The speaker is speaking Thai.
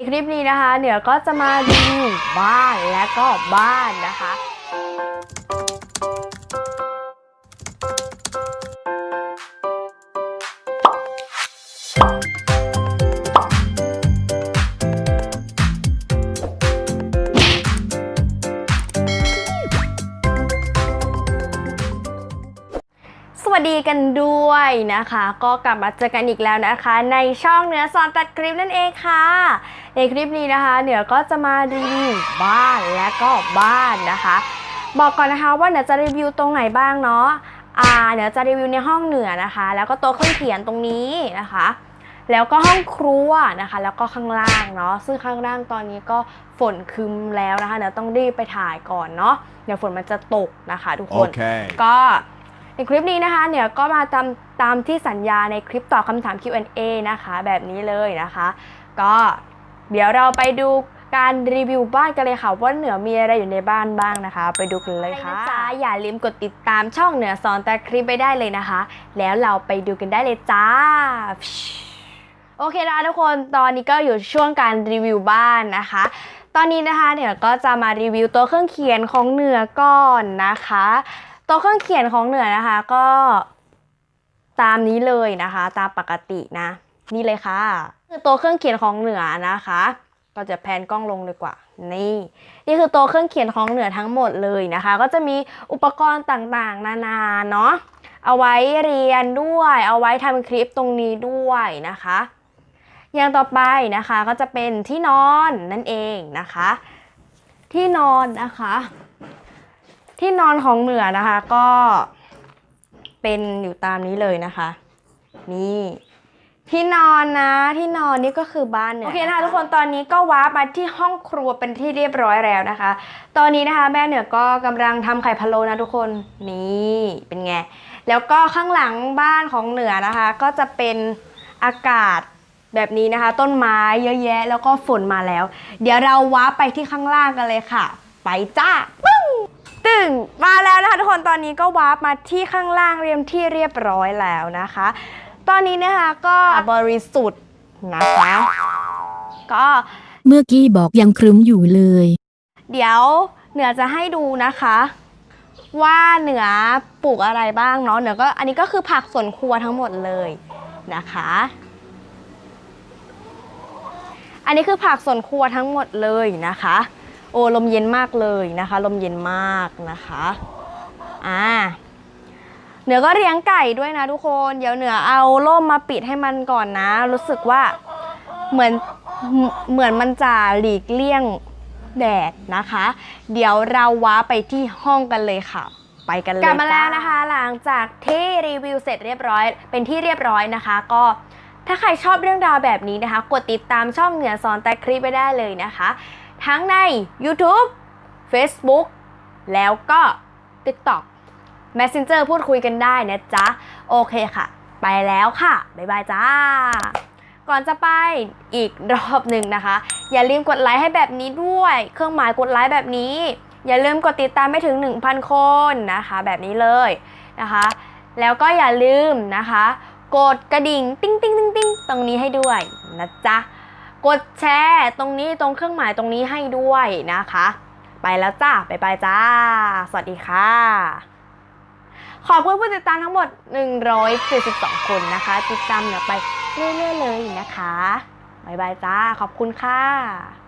ในคลิปนี้นะคะเดี๋ยวก็จะมารีวิวบ้านและก็บ้านนะคะ สวัสดีกันด้วยนะคะ ก็กลับมาเจอกันอีกแล้วนะคะ ในช่องเหนือสอนตัดคลิปนั่นเองค่ะ ในคลิปนี้นะคะเหนือก็จะมารีวิวบ้านและก็บ้านนะคะ บอกก่อนนะคะว่าเหนือจะรีวิวตรงไหนบ้างเนาะอ่าเหนือจะรีวิวในห้องเหนือนะคะ แล้วก็โต๊ะเครื่องเขียนตรงนี้นะคะ แล้วก็ห้องครัวนะคะ แล้วก็ข้างล่างเนาะซึ่งข้างล่างตอนนี้ก็ฝนครึมแล้วนะคะเดี๋ยวต้องรีบไปถ่ายก่อนเนาะเดี๋ยวฝนมันจะตกนะคะทุกคน Okay. ก็ในคลิปนี้นะคะเนี่ยก็มาตามตามที่สัญญาในคลิปตอบคำถาม Q&A นะคะ แบบนี้เลยนะคะ ก็ เดี๋ยวเราไปดูการรีวิวบ้านกันเลยค่ะว่าเหนือมีอะไรอยู่ในบ้านบ้างนะคะ ไปดูกันเลยค่ะจ้าอย่าลืมกดติดตามช่องเหนือสอนแต่คลิปไปได้เลยนะคะ แล้วเราไปดูกันได้เลยจ้าโอเคนะทุกคนตอนนี้ก็อยู่ช่วงการรีวิวบ้านนะคะ ตอนนี้นะคะเนี่ยก็จะมารีวิวตัวเครื่องเขียนของเหนือก่อนนะคะตัวเครื่องเขียนของเหนือนะคะก็ตามนี้เลยนะคะ ตามปกตินะ นี่เลยค่ะ คือตัวเครื่องเขียนของเหนือนะคะ ก็จะแพนกล้องลงเลยกว่า นี่นี่คือตัวเครื่องเขียนของเหนือทั้งหมดเลยนะคะ ก็จะมีอุปกรณ์ต่างๆ นานาเนาะเอาไว้เรียนด้วย เอาไว้ทำคลิปตรงนี้ด้วยนะคะ อย่างต่อไปนะคะก็จะเป็นที่นอนนั่นเองนะคะ ที่นอนนะคะ ที่นอนของเหนือนะคะก็เป็นอยู่ตามนี้เลยนะคะ นี่ ที่นอนนะ ที่นอนนี่ก็คือบ้านเหนือโอเคนะคะทุกคนตอนนี้ก็ว้าร์ปมาที่ห้องครัวเป็นที่เรียบร้อยแล้วนะคะ ตอนนี้นะคะแม่เหนือก็กำลังทำไข่พะโล้นะทุกคนนี่เป็นไงแล้วก็ข้างหลังบ้านของเหนือนะคะ ก็จะเป็นอากาศแบบนี้นะคะ ต้นไม้เยอะแยะ แล้วก็ฝนมาแล้ว เดี๋ยวเราว้าร์ปไปที่ข้างล่างกันเลยค่ะ ไปจ้าปึ้งตึงมาแล้วนะคะทุกคนตอนนี้ก็วาร์ปมาที่ข้างล่างเรียมที่เรียบร้อยแล้วนะคะ ตอนนี้นะคะก็บริสุทธิ์นะคะ ก็เมื่อกี้บอกยังครึ้มอยู่เลย เดี๋ยวเหนือจะให้ดูนะคะ ว่าเหนือปลูกอะไรบ้างเนาะเหนือก็อันนี้ก็คือผักสวนครัวทั้งหมดเลยนะคะ อันนี้คือผักสวนครัวทั้งหมดเลยนะคะ โอ้ลมเย็นมากเลยนะคะ ลมเย็นมากนะคะอ่า เหนือก็เลี้ยงไก่ด้วยนะทุกคน เดี๋ยวเหนือเอาร่มมาปิดให้มันก่อนนะ รู้สึกว่าเหมือนเหมือนมันจะหลีกเลี่ยงแดดนะคะ เดี๋ยวเราว้าไปที่ห้องกันเลยค่ะ ไปกันเลยกลับมาแล้วนะคะ หลังจากที่รีวิวเสร็จเรียบร้อย เป็นที่เรียบร้อยนะคะ ก็ถ้าใครชอบเรื่องราวแบบนี้นะคะ กดติดตามช่องเหนือสอนแต่คลิปไปได้เลยนะคะ ทั้งใน YouTube Facebook แล้วก็ TikTok Messenger พูดคุยกันได้นะจ๊ะ โอเคค่ะ ไปแล้วค่ะ บ๊ายบายจ้า ก่อนจะไปอีกรอบหนึ่งนะคะ อย่าลืมกดไลค์ให้แบบนี้ด้วย เครื่องหมายกดไลค์แบบนี้ อย่าลืมกดติดตามไม่ถึง 1,000 คนนะคะ แบบนี้เลยนะคะ แล้วก็อย่าลืมนะคะ กดกระดิ่งติ้งติ้งติ้งติ้งตรงนี้ให้ด้วยนะจ๊ะ กดแชร์ตรงนี้ตรงเครื่องหมายตรงนี้ให้ด้วยนะคะ ไปแล้วจ้าไปไปจ้า สวัสดีค่ะ ขอบคุณผู้ติดตามทั้งหมด 172 คนนะคะ ติดตามเราไปเรื่อยๆเลยนะคะ บ๊ายบายจ้า ขอบคุณค่ะ